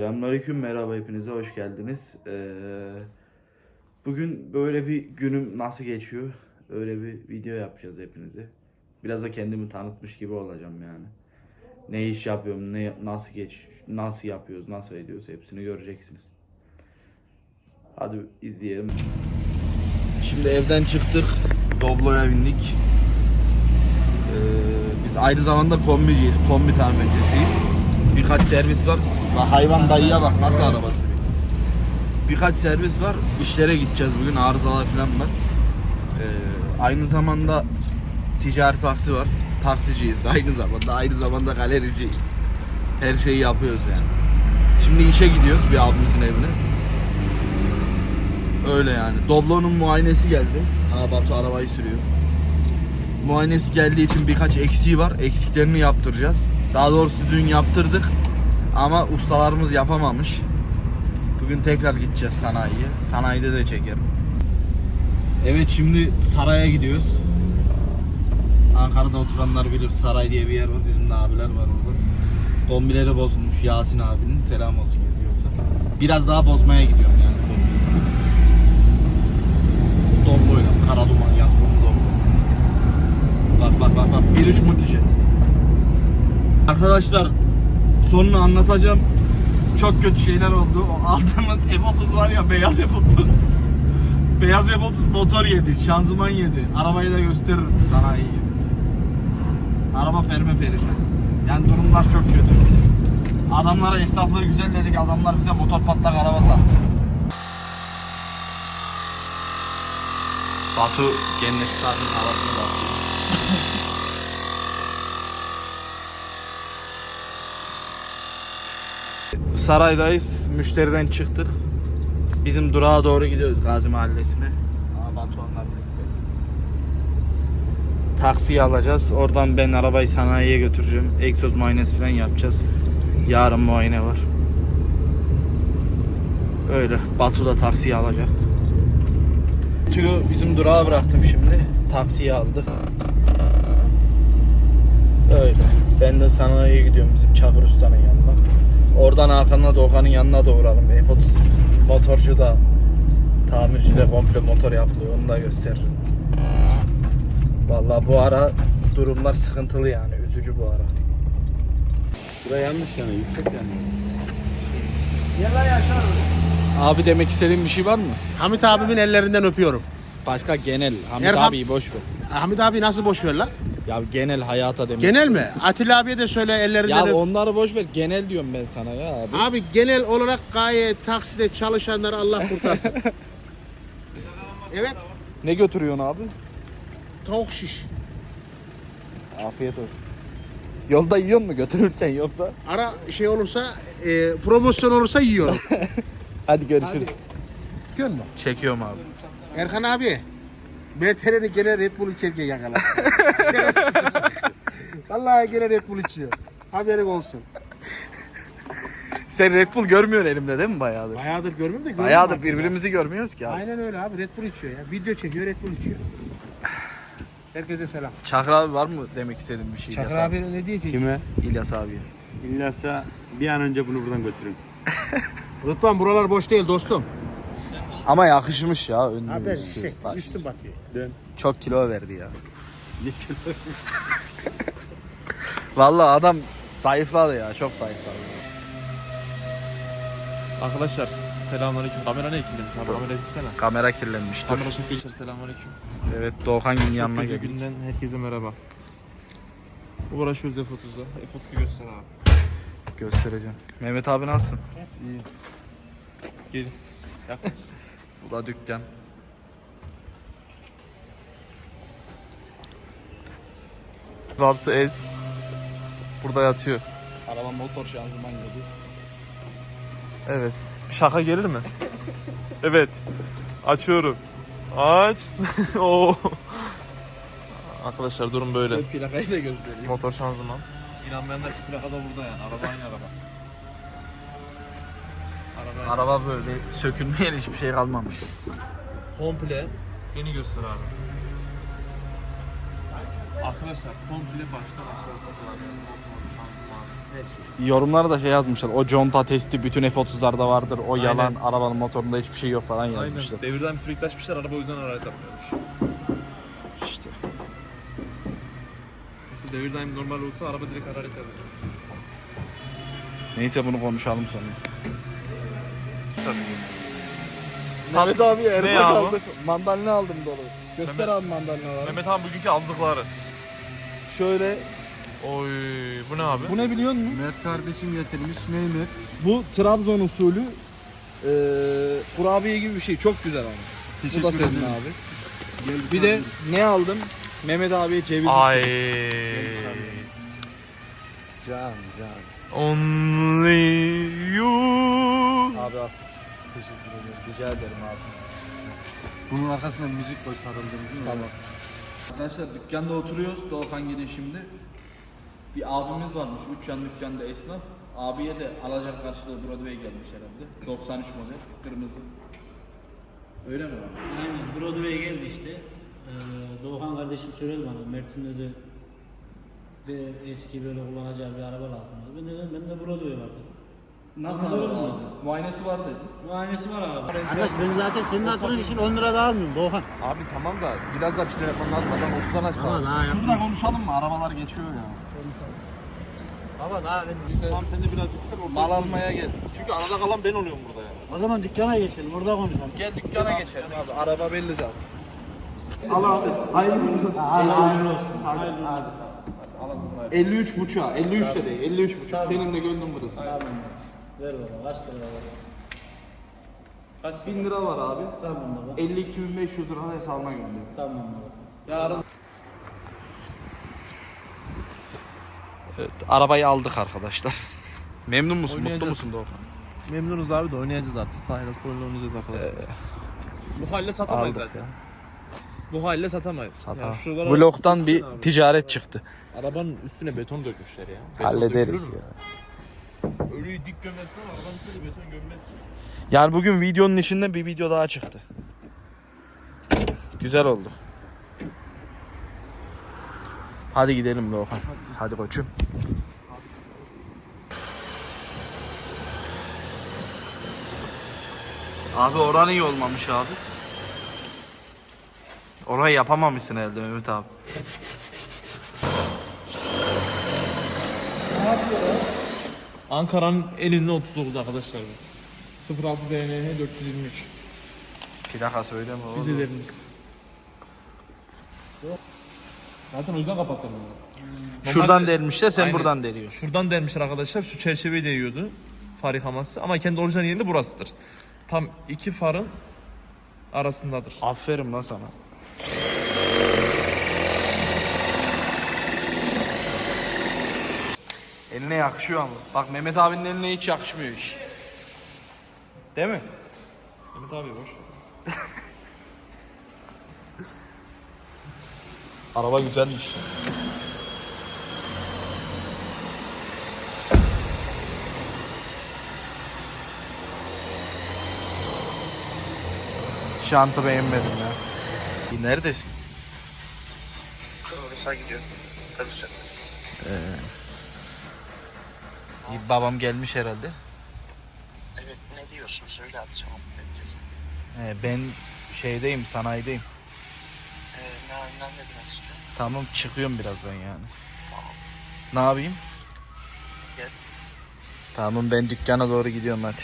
Selamünaleyküm, merhaba hepinize, hoş geldiniz. Ee, bugün böyle bir günüm nasıl geçiyor, öyle bir video yapacağız hepinize. Biraz da kendimi tanıtmış gibi olacağım yani. Ne iş yapıyorum, ne nasıl geç, nasıl yapıyoruz, nasıl ediyoruz hepsini göreceksiniz. Hadi izleyelim. Şimdi evden çıktık, Doblo'ya bindik. Ee, biz aynı zamanda kombiciyiz, kombi tamircisiyiz. Birkaç servis var. La hayvan dayıya bak nasıl araba sürüyor. Birkaç servis var. İşlere gideceğiz bugün. Arızalar falan var. Ee, aynı zamanda ticari taksi var. Taksiciyiz aynı zamanda. Aynı zamanda galericiyiz. Her şeyi yapıyoruz yani. Şimdi işe gidiyoruz bir abimizin evine. Öyle yani. Doblo'nun muayenesi geldi. Aa Batu arabayı sürüyor. Muayenesi geldiği için birkaç eksiği var. Eksiklerini yaptıracağız. Daha doğrusu dün yaptırdık. Ama ustalarımız yapamamış. Bugün tekrar gideceğiz sanayiye. Sanayide de çekerim. Evet şimdi saraya gidiyoruz. Ankara'da oturanlar bilir saray diye bir yer var. Bizim de abiler var orada. Kombileri bozulmuş Yasin abinin. Selam olsun geziyorsa. Biraz daha bozmaya gidiyorum yani kombiyi. Dobloyla. Kara duman yazılımı Doblo. Bak bak bak bak. 1.3 multijet. Arkadaşlar sonunu anlatacağım. Çok kötü şeyler oldu. O aldığımız F30 var ya beyaz F30. Beyaz F30 motor yedi, şanzıman yedi. Arabayı da gösteririm sanayi yedi. Araba perme perişan. Yani durumlar çok kötü. Adamlara esnaflığı güzel dedik. Adamlar bize motor patlak araba sattı. Batu cennet zaten havasını basıyor. Saraydayız. Müşteriden çıktık. Bizim durağa doğru gidiyoruz Gazi Mahallesi'ne. Aa, Batuhanlar birlikte. Taksiyi alacağız. Oradan ben arabayı sanayiye götüreceğim. Egzoz muayenesi falan yapacağız. Yarın muayene var. Öyle. Batu da taksiyi alacak. Batu'yu bizim durağa bıraktım şimdi. Taksiyi aldı. Öyle. Ben de sanayiye gidiyorum bizim Çakır Usta'nın yanına. Oradan Hakan'la Doğukan'ın yanına da uğralım. F30 motorcu da tamirci de komple motor yapılıyor. Onu da gösteririm. Vallahi bu ara durumlar sıkıntılı yani. Üzücü bu ara. Buraya yanlış yani yüksek yani. Abi demek istediğin bir şey var mı? Hamit abimin ellerinden öpüyorum. Başka genel. Hamit Erhan- abiyi boş ver. Hamit abi nasıl boş ver lan? Ya genel hayata demek. Genel mi? Atilla abiye de söyle ellerinden Ya öp. onları boş ver. Genel diyorum ben sana ya abi. Abi genel olarak gayet takside çalışanları Allah kurtarsın. evet. Ne götürüyorsun abi? Tavuk şiş. Afiyet olsun. Yolda yiyor mu götürürken yoksa? Ara şey olursa, e, promosyon olursa yiyorum. Hadi görüşürüz. Görüyor musun? Çekiyorum abi. Erkan abi. Mertelen'i gene Red Bull içerken yakala. Şerefsiz. Vallahi gene Red Bull içiyor. Haberin olsun. Sen Red Bull görmüyorsun elimde değil mi bayağıdır? Bayağıdır görmüyorum da görüyorum. Bayağıdır artık. birbirimizi görmüyoruz ki abi. Aynen öyle abi Red Bull içiyor ya. Video çekiyor Red Bull içiyor. Herkese selam. Çakır abi var mı demek istediğin bir şey? Çakır İlyas abi ne diyecek? Kime? İlyas abi. İlyas'a bir an önce bunu buradan götürün. Rıdvan buralar boş değil dostum. Ama yakışmış ya. Ünlü Haber üstü. şey, Bak, üstüm batıyor. Dön. Çok kilo verdi ya. Ne kilo? Vallahi adam zayıfladı ya. Çok zayıfladı. Arkadaşlar selamünaleyküm. Kamera ne ekildin? Kamera izlesene. Kamera kirlenmiş. Dur. Kamera çok geçer. Selamünaleyküm. Evet Doğukan'ın Çok yanına geldik. günden herkese merhaba. Uğraşıyoruz F30'da. F30'u göster abi. Göstereceğim. Mehmet abi nasılsın? İyi. Gelin. Yaklaş. Bu da dükkan. Zaptı ez. Burada yatıyor. Araba motor şanzıman gibi. Evet. Şaka gelir mi? evet. Açıyorum. Aç. Oo. Arkadaşlar durum böyle. Plakayı da göstereyim. Motor şanzıman. İnanmayanlar için plaka da burada yani. Araba aynı araba. Araba böyle sökülmeyen hiçbir şey kalmamış. komple yeni göster abi. Arkadaşlar komple baştan aşağı şanzıman, Yorumlara da şey yazmışlar. O conta testi bütün F30'larda vardır. O yalan. Arabanın motorunda hiçbir şey yok falan yazmışlar. Aynen. Devirden bir friklaşmışlar araba o yüzden hararet yapmıyormuş. İşte. Mesela devirden normal olsa araba direkt hararet yapar. Neyse bunu konuşalım sonra. Mehmet abi erzak ne abi? aldık. Mandalina aldım dolu. Göster Mehmet- abi mandalinaları. Mehmet abi bugünkü azlıkları. Şöyle Oy bu ne abi? bu ne biliyor musun? Mert kardeşim getirmiş. Neymiş? Bu Trabzon usulü eee kurabiye gibi bir şey. Çok güzel ama. Bu da senin abi. Bir de ne aldım? Mehmet abiye ceviz. Ay. Can can. Only you. Abi al. Rica ederim abi. Bunun arkasına müzik koy sarıldığımız değil mi? Tamam. Arkadaşlar dükkanda oturuyoruz. Doğukan yine şimdi. Bir abimiz varmış. Üç yan dükkanda esnaf. Abiye de alacak karşılığı Broadway gelmiş herhalde. 93 model. Kırmızı. Öyle mi abi? Aynen Broadway geldi işte. Ee, Doğukan kardeşim söyledi bana Mert'in dedi de eski böyle kullanacağı bir araba lazım. Ben dedim ben de Broadway var dedim. Nasıl abi? mı? Muayenesi var dedi. Muayenesi var araba. Arkadaş ben zaten senin hatırın için 10 lira da almıyorum Doğukan. Abi tamam da biraz daha bir şeyler yapman lazım. Adam 30'dan açtı Ama abi. daha yap. Şurada konuşalım mı? Arabalar geçiyor ya. Baba daha ben... Tamam sen de biraz yüksel ortaya. Mal almaya gel. Çünkü arada kalan ben oluyorum burada yani. O zaman dükkana geçelim orada konuşalım. Gel dükkana geçelim abi. Araba belli zaten. Al abi. Hayırlı olsun. Hayırlı olsun. Hayırlı olsun. 53 buçuğa. 53 de değil. 53 buçuk. Senin de gönlün burası. Tamam. Ver baba kaç lira var? Kaç bin lira var abi? Tamam baba. 52.500 lira hesabına gönder. Tamam baba. Yarın Evet, arabayı aldık arkadaşlar. Memnun musun? Mutlu Oynayacağız. musun Doğukan? Memnunuz abi de oynayacağız artık. Sahile soruyla oynayacağız arkadaşlar. Bu halde satamayız Aldık zaten. ya. Bu halde satamayız. Sata. Yani şuralara- Vlog'dan bir Abi. ticaret çıktı. Arabanın üstüne beton dökmüşler ya. Beton Hallederiz dökülür ya. Dik gömmezsin ama arabanın üstüne beton gömmezsin. Yani bugün videonun içinde bir video daha çıktı. Güzel oldu. Hadi gidelim Doğukan. Hadi koçum. Abi oran iyi olmamış abi. Orayı yapamamışsın herhalde Mehmet abi. Ankara'nın elinde 39 arkadaşlar bu. 06 DNH 423. Plaka söyleme oğlum. Vizeleriniz. Zaten o yüzden kapattım bunu. Şuradan Normalde- delmişler sen Aynen. buradan deliyorsun. Şuradan delmişler arkadaşlar. Şu çerçeveyi deliyordu. Far yıkaması. Ama kendi orijinal yerinde burasıdır. Tam iki farın arasındadır. Aferin lan sana. Eline yakışıyor ama. Bak Mehmet abinin eline hiç yakışmıyor iş. Değil mi? Mehmet abi boş ver. Araba güzelmiş. Şantı beğenmedim ya. E, Neredesin? Kıbrıs'a gidiyor. Kıbrıs'a. E, Babam gelmiş herhalde. Evet ne diyorsun söyle hadi cevap bekliyorum. He, ben şeydeyim, sanayideyim. Ee, ne, ne, ne demek istiyorsun? Tamam çıkıyorum birazdan yani. Ne yapayım? Gel. Tamam ben dükkana doğru gidiyorum hadi.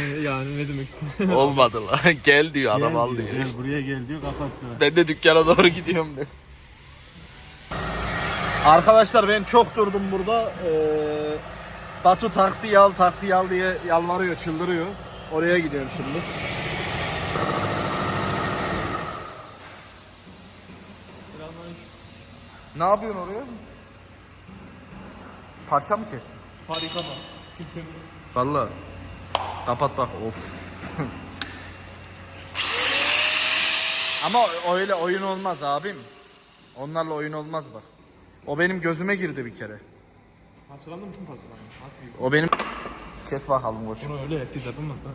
yani ne demek istiyorsun? Olmadı lan. Gel diyor adam Gel al diyor. Gel buraya gel diyor kapattı. Ben de dükkana doğru gidiyorum ben. Arkadaşlar ben çok durdum burada. Ee, Batu taksi al, taksi al diye yalvarıyor, çıldırıyor. Oraya gidiyorum şimdi. Ne yapıyorsun oraya? Parça mı kes? Far yıkama. Kimse Valla. Kapat bak. Of. Ama öyle oyun olmaz abim. Onlarla oyun olmaz bak. O benim gözüme girdi bir kere. parçalandı mı? Şunu parçalandı. Nasıl bir? O benim... Kes bakalım koç. Bunu öyle herkes yapamaz lan.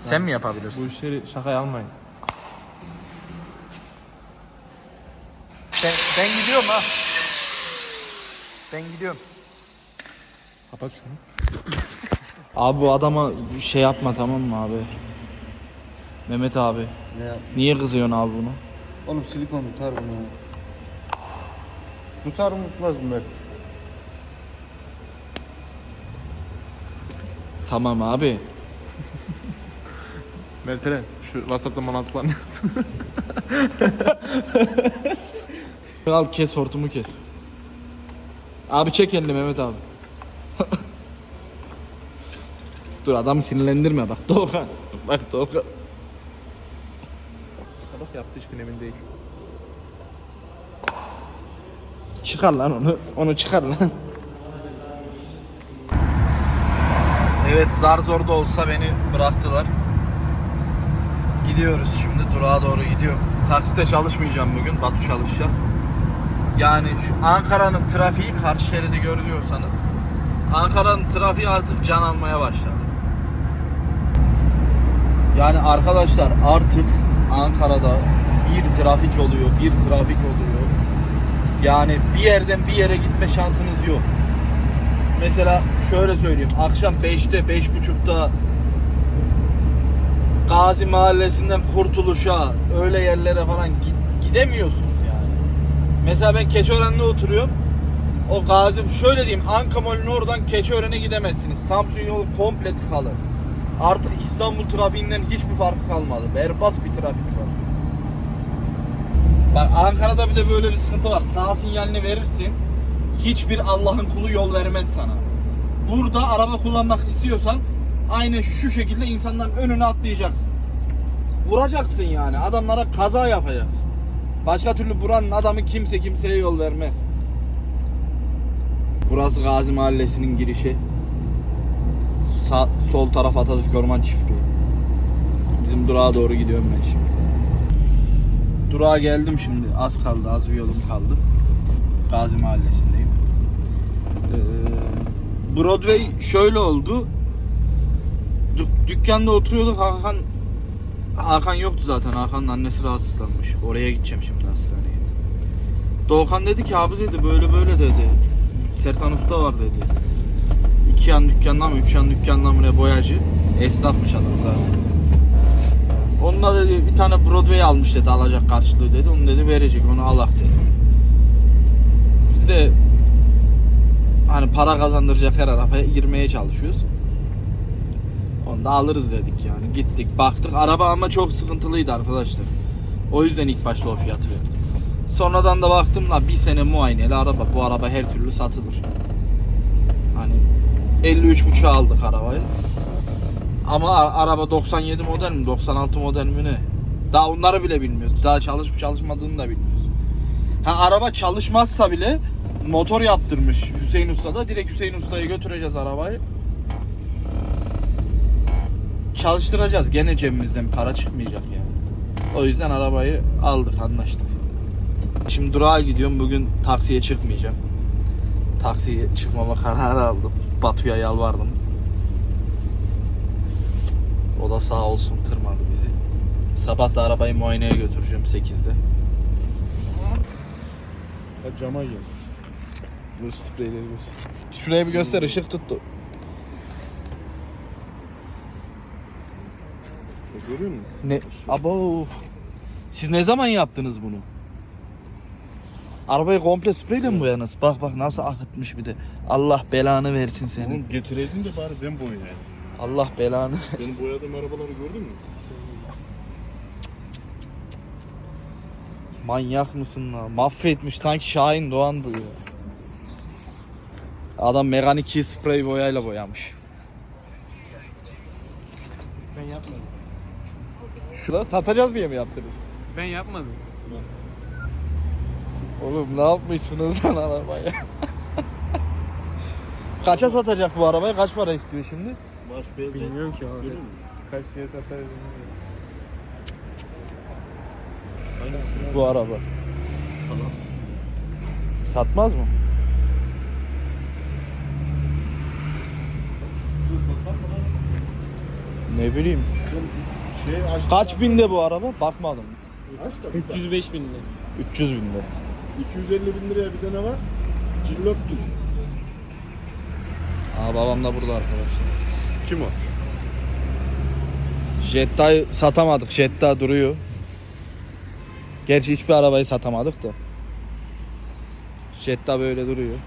Sen mi Bu yapabilirsin? işleri şakaya almayın. Ben, ben gidiyorum ha. Ben gidiyorum. Kapat şunu. Abi bu adama şey yapma tamam mı abi? Mehmet abi. Ne yap? Niye kızıyorsun abi bunu? Oğlum silikon tutar bunu. Tutar mı tutmaz mı Mert? Tamam abi. Mertelen şu WhatsApp'tan bana atıklar yazsın. Al kes hortumu kes. Abi çek elini Mehmet abi. Dur adamı sinirlendirme bak Doğukan. Bak Doğukan. Sabah yaptı işte emin değil. Çıkar lan onu. Onu çıkar lan. Evet zar zor da olsa beni bıraktılar. Gidiyoruz şimdi durağa doğru gidiyorum. Takside çalışmayacağım bugün. Batu çalışacak. Yani şu Ankara'nın trafiği karşı şeridi görüyorsanız Ankara'nın trafiği artık can almaya başladı. Yani arkadaşlar artık Ankara'da bir trafik oluyor, bir trafik oluyor. Yani bir yerden bir yere gitme şansınız yok. Mesela şöyle söyleyeyim. Akşam 5'te, 5.30'da Gazi Mahallesi'nden Kurtuluş'a öyle yerlere falan gidemiyorsunuz yani. Mesela ben Keçiören'de oturuyorum. O Gazi şöyle diyeyim Ankamol'ün oradan Keçiören'e gidemezsiniz. Samsun yolu komple tıkalı. Artık İstanbul trafiğinden hiçbir farkı kalmadı. Berbat bir trafik var. Bak Ankara'da bir de böyle bir sıkıntı var. Sağ sinyalini verirsin. Hiçbir Allah'ın kulu yol vermez sana. Burada araba kullanmak istiyorsan aynı şu şekilde insanların önüne atlayacaksın. Vuracaksın yani. Adamlara kaza yapacaksın. Başka türlü buranın adamı kimse kimseye yol vermez. Burası Gazi Mahallesi'nin girişi. Sağ, sol taraf Atatürk Orman Çiftliği. Bizim durağa doğru gidiyorum ben şimdi. Durağa geldim şimdi. Az kaldı, az bir yolum kaldı. Gazi Mahallesi'ndeyim. Ee, Broadway şöyle oldu. Dük- dükkanda oturuyorduk. Hakan Hakan yoktu zaten. Hakan'ın annesi rahatsızlanmış. Oraya gideceğim şimdi hastaneye. Doğukan dedi ki abi dedi böyle böyle dedi. Sertan Usta var dedi. İki yan dükkandan mı, üç yan dükkandan mı ne boyacı. Esnafmış adam zaten. Onunla dedi bir tane Broadway almış dedi alacak karşılığı dedi. Onu dedi verecek onu alak dedi. Biz de hani para kazandıracak her arabaya girmeye çalışıyoruz. Onu da alırız dedik yani. Gittik baktık. Araba ama çok sıkıntılıydı arkadaşlar. O yüzden ilk başta o fiyatı verdim. Sonradan da baktım la bir sene muayeneli araba. Bu araba her türlü satılır. Hani 53.5'a aldık arabayı. Ama araba 97 model mi 96 model mi ne? Daha onları bile bilmiyoruz. Daha çalışıp çalışmadığını da bilmiyoruz. Ha araba çalışmazsa bile motor yaptırmış Hüseyin Usta da direkt Hüseyin Usta'ya götüreceğiz arabayı. Çalıştıracağız. Gene cebimizden para çıkmayacak yani. O yüzden arabayı aldık, anlaştık. Şimdi durağa gidiyorum. Bugün taksiye çıkmayacağım. Taksiye çıkmama kararı aldım. Batu'ya yalvardım. O da sağ olsun kırmadı bizi. Sabah da arabayı muayeneye götüreceğim 8'de. Ya cama gel. Bu spreyleri göster. Şuraya bir göster ışık tuttu. Ya görüyor musun? Ne? Abo. Siz ne zaman yaptınız bunu? Arabayı komple spreyle mi boyadınız? Bak bak nasıl akıtmış bir de. Allah belanı versin senin. Oğlum getireydin de bari ben boyayayım. Allah belanı versin. Benim boyadığım arabaları gördün mü? Manyak mısın lan? Mahvetmiş sanki Şahin Doğan bu ya. Adam Megane sprey boyayla boyamış. Ben yapmadım. Şurada satacağız diye mi yaptınız? Ben yapmadım. Oğlum ne yapmışsınız lan arabaya? Kaça satacak bu arabayı? Kaç para istiyor şimdi? Baş belde. Bilmiyorum ki abi. Kaç şeye satarız bilmiyorum. Bu araba. Satmaz mı? Ne bileyim. Şey aç. Kaç binde bu araba? Bakmadım. Aç da. 305 bin lira. 300 binde. 250 bin liraya bir tane var. Cillop gibi. Aa babam da burada arkadaşlar. Kim o? Jetta'yı satamadık. Jetta duruyor. Gerçi hiçbir arabayı satamadık da. Jetta böyle duruyor.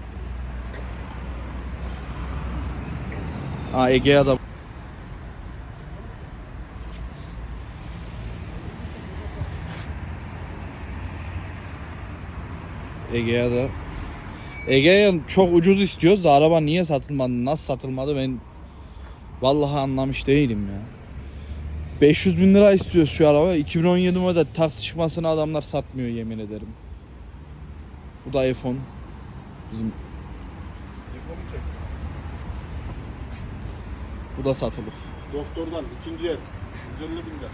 Aa Egea da Egea da Egea'ya çok ucuz istiyoruz da araba niye satılmadı, nasıl satılmadı ben vallahi anlamış değilim ya. 500 bin lira istiyoruz şu araba. 2017 model taksi çıkmasına adamlar satmıyor yemin ederim. Bu da iPhone. Bizim Bu da satılık. Doktordan ikinci el. 150 bin lira.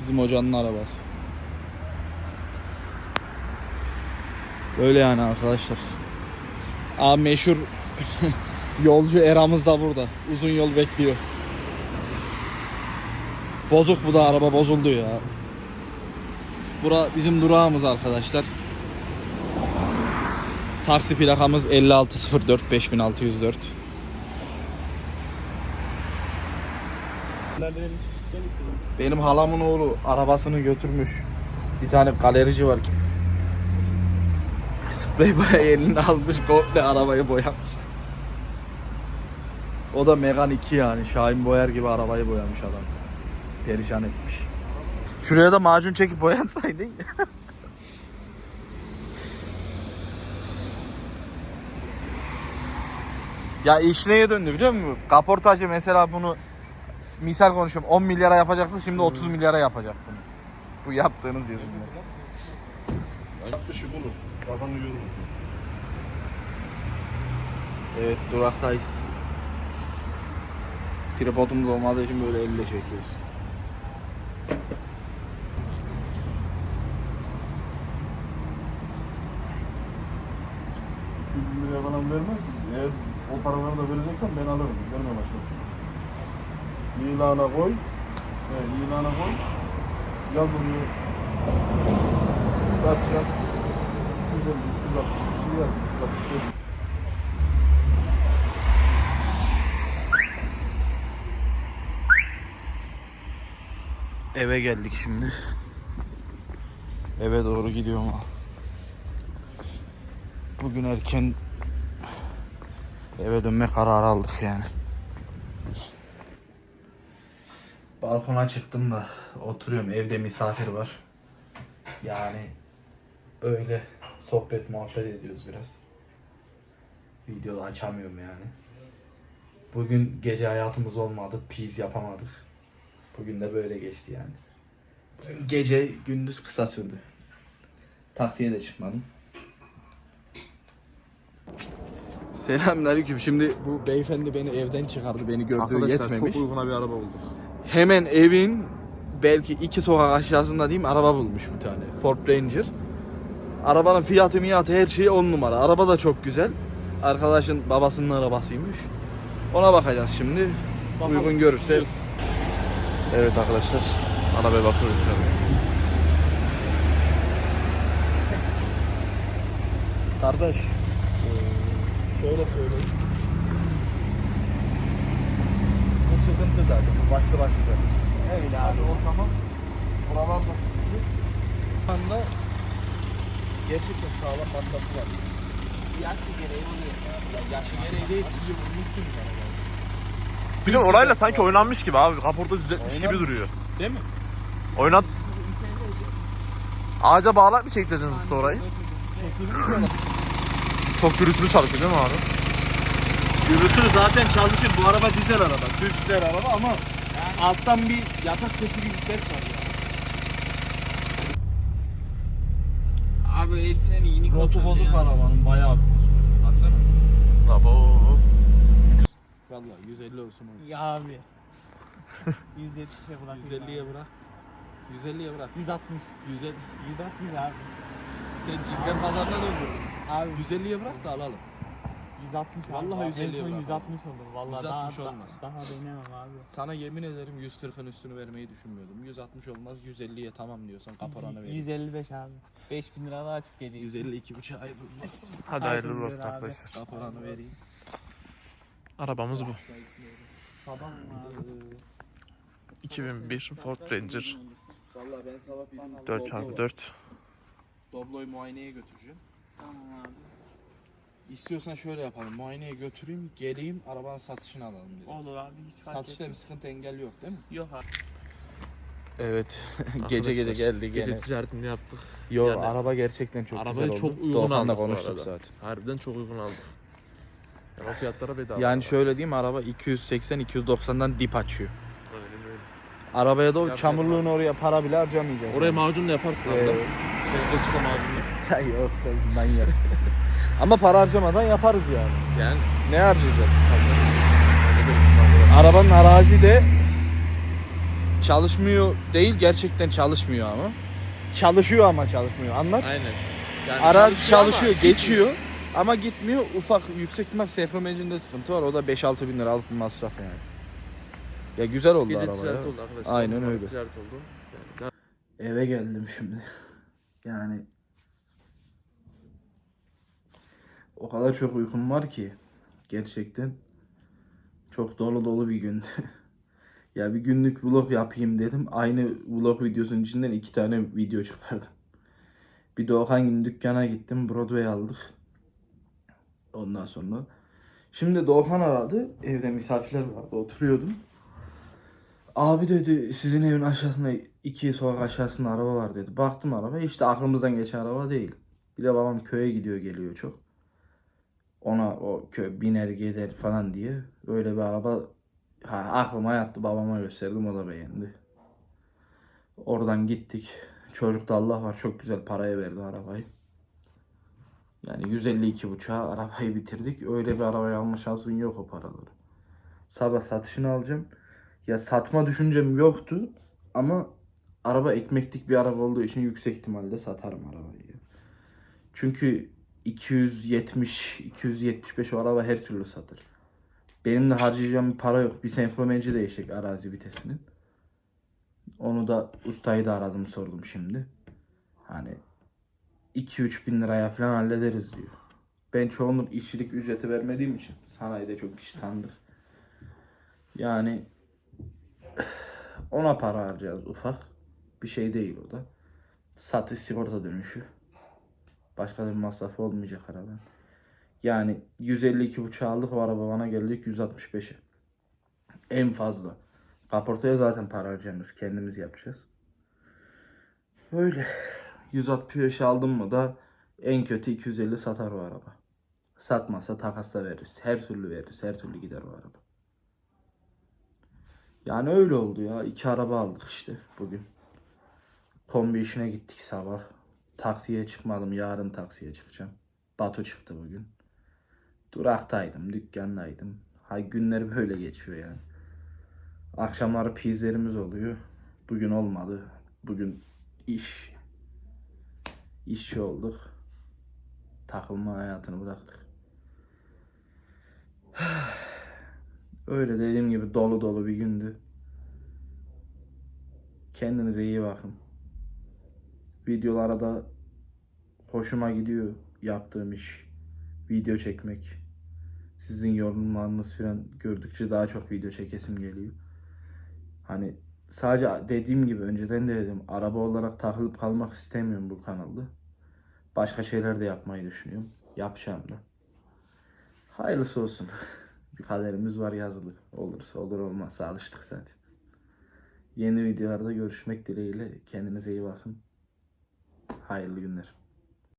Bizim hocanın arabası. Böyle yani arkadaşlar. Aa meşhur yolcu eramız da burada. Uzun yol bekliyor. Bozuk bu da araba bozuldu ya. Bura bizim durağımız arkadaşlar. Taksi plakamız 5604 5604. Benim halamın oğlu arabasını götürmüş. Bir tane galerici var ki. Sprey boya eline almış komple arabayı boyamış. O da Megane 2 yani. Şahin Boyar gibi arabayı boyamış adam. Perişan etmiş. Şuraya da macun çekip boyatsaydın ya. ya iş neye döndü biliyor musun? Kaportacı mesela bunu misal konuşuyorum 10 milyara yapacaksın şimdi 30 milyara yapacak bunu. Bu yaptığınız yüzünden. Yaklaşık olur. Kafanı yormasın. Evet duraktayız. Tripodumuz olmadığı için böyle elle çekiyoruz. liraya falan vermem. Eğer o paraları da vereceksen ben alırım. Verme başkası. İlana koy. He, ilana koy. Yaz onu. Yaz? 250, 260 kişi yaz. 265. Eve geldik şimdi. Eve doğru gidiyorum. Bugün erken eve dönme kararı aldık yani. Balkona çıktım da oturuyorum evde misafir var. Yani öyle sohbet muhabbet ediyoruz biraz. Videoda açamıyorum yani. Bugün gece hayatımız olmadı. Peas yapamadık. Bugün de böyle geçti yani. Gece gündüz kısa sürdü. Taksiye de çıkmadım. Selamünaleyküm. Şimdi bu beyefendi beni evden çıkardı. Beni gördüğü yetmemiş. uyguna bir araba bulduk. Hemen evin belki iki sokak aşağısında diyeyim araba bulmuş bir tane. Ford Ranger. Arabanın fiyatı miyatı her şeyi on numara. Araba da çok güzel. Arkadaşın babasının arabasıymış. Ona bakacağız şimdi. Uygun görürse. Evet arkadaşlar. Arabaya bakıyoruz tabii. Kardeş. Şöyle söyleyeyim. Bu sıkıntı zaten. Bu başlı başlı. Öyle abi o tamam. Buralar da sıkıntı. Şu anda gerçekten sağlam masrafı var. Yaşı gereği oluyor. Ya yaşı gereği değil. İyi vurmuşsun de orayla sanki oynanmış gibi abi. Kaporta düzeltmiş gibi duruyor. Değil mi? Oynat. Ağaca bağlak mı çektirdiniz usta orayı? Çok gürültülü çalışıyor değil mi abi? Gürültü zaten çalışır. Bu araba dizel araba. Düz dizel araba ama alttan bir yatak sesi gibi bir ses var ya. Abi el freni yeni Rotu bozuk arabanın bayağı bir bozuk. Baksana. Abo. Vallahi 150 olsun oğlum. Ya abi. 170'e bırak. 150'ye bırak. 150'ye bırak. 160. 150. 160 abi. Sen Cingen pazarına döndün. Abi 150'ye bırak da alalım. 160 abi. Vallahi En 150 son bırak 160 olur. Vallahi 160 daha, olmaz. daha, daha denemem abi. Sana yemin ederim 140'ın üstünü vermeyi düşünmüyordum. 160 olmaz 150'ye tamam diyorsan kaparanı vereyim. 155 abi. 5000 lira daha açık gece. 152 buçuk ay bulmaz. Hadi hayırlı olsun arkadaşlar. Kaparanı vereyim. Arabamız bu. 2001 Ford Ranger Vallahi ben sabah bizim 4x4. Doblo'yu muayeneye götüreceğim. İstiyorsan şöyle yapalım. Muayeneye götüreyim, geleyim, arabanın satışını alalım dedim. Olur abi hiç fark Satışta bir sıkıntı engel yok değil mi? Yok abi. Evet. gece gece geldi Gece gene. ticaretini yaptık. Yo Yani- araba gerçekten çok Arabayı güzel oldu. çok uygun Doğukan'la aldık bu konuştuk arada. zaten. Harbiden çok uygun aldık. O fiyatlara bedava. Yani şöyle diyeyim araba 280-290'dan dip açıyor. Aynen öyle. Arabaya da o yap. oraya para bile harcamayacağız. Oraya macun da yaparsın Ee, arada. Sonuçta çıkan macunla. Yok manyak. Ama para harcamadan yaparız yani. Yani Ne harcayacağız? öyle bir Arabanın arazi de çalışmıyor değil gerçekten çalışmıyor ama. Çalışıyor ama çalışmıyor. Anlat. Aynen. Yani Arazi çalışıyor, ama geçiyor ama gitmiyor. Ufak yüksek ihtimal sefromecinde sıkıntı var. O da 5-6 bin liralık bir masraf yani. Ya güzel oldu Gece araba ticaret ya. oldu arkadaşlar. Aynen öyle. Ticaret oldu. Yani Eve geldim şimdi. Yani o kadar çok uykum var ki gerçekten çok dolu dolu bir gündü. ya bir günlük vlog yapayım dedim. Aynı vlog videosunun içinden iki tane video çıkardım. Bir de Okan gün dükkana gittim. Broadway aldık. Ondan sonra. Şimdi Doğukan aradı. Evde misafirler vardı. Oturuyordum. Abi dedi sizin evin aşağısında iki sokak aşağısında araba var dedi. Baktım araba işte aklımızdan geçen araba değil. Bir de babam köye gidiyor geliyor çok. Ona o köy biner gider falan diye öyle bir araba ha, aklıma yattı babama gösterdim o da beğendi. Oradan gittik. Çocukta Allah var çok güzel paraya verdi arabayı. Yani 152 buçuğa arabayı bitirdik. Öyle bir arabayı alma şansın yok o paraları. Sabah satışını alacağım. Ya satma düşüncem yoktu ama araba ekmeklik bir araba olduğu için yüksek ihtimalle satarım arabayı. Çünkü 270 275 o araba her türlü satır. Benim de harcayacağım bir para yok. Bir senfromenci değişecek arazi vitesinin. Onu da ustayı da aradım sordum şimdi. Hani 2-3 bin liraya falan hallederiz diyor. Ben çoğunluk işçilik ücreti vermediğim için sanayide çok kişi tanıdık. Yani ona para harcayacağız ufak. Bir şey değil o da. Satış sigorta dönüşü. Başka bir masrafı olmayacak arabanın. Yani 152 buçuğa aldık o araba bana geldik 165'e. En fazla. Kaportaya zaten para harcamıyoruz. Kendimiz yapacağız. Öyle. 165 aldım mı da en kötü 250 satar o araba. Satmazsa takasla veririz. Her türlü veririz. Her türlü gider o araba. Yani öyle oldu ya. İki araba aldık işte bugün. Kombi işine gittik sabah. Taksiye çıkmadım. Yarın taksiye çıkacağım. Batu çıktı bugün. Duraktaydım, dükkandaydım. Ha günler böyle geçiyor yani. Akşamları pizlerimiz oluyor. Bugün olmadı. Bugün iş. İşçi olduk. Takılma hayatını bıraktık. Öyle dediğim gibi dolu dolu bir gündü. Kendinize iyi bakın. Videolara da hoşuma gidiyor yaptığım iş. Video çekmek. Sizin yorumlarınız falan gördükçe daha çok video çekesim geliyor. Hani sadece dediğim gibi önceden de dedim araba olarak takılıp kalmak istemiyorum bu kanalda. Başka şeyler de yapmayı düşünüyorum. Yapacağım da. Hayırlısı olsun. bir kaderimiz var yazılı. Olursa olur olmazsa alıştık zaten. Yeni videolarda görüşmek dileğiyle. Kendinize iyi bakın. Hayırlı günler.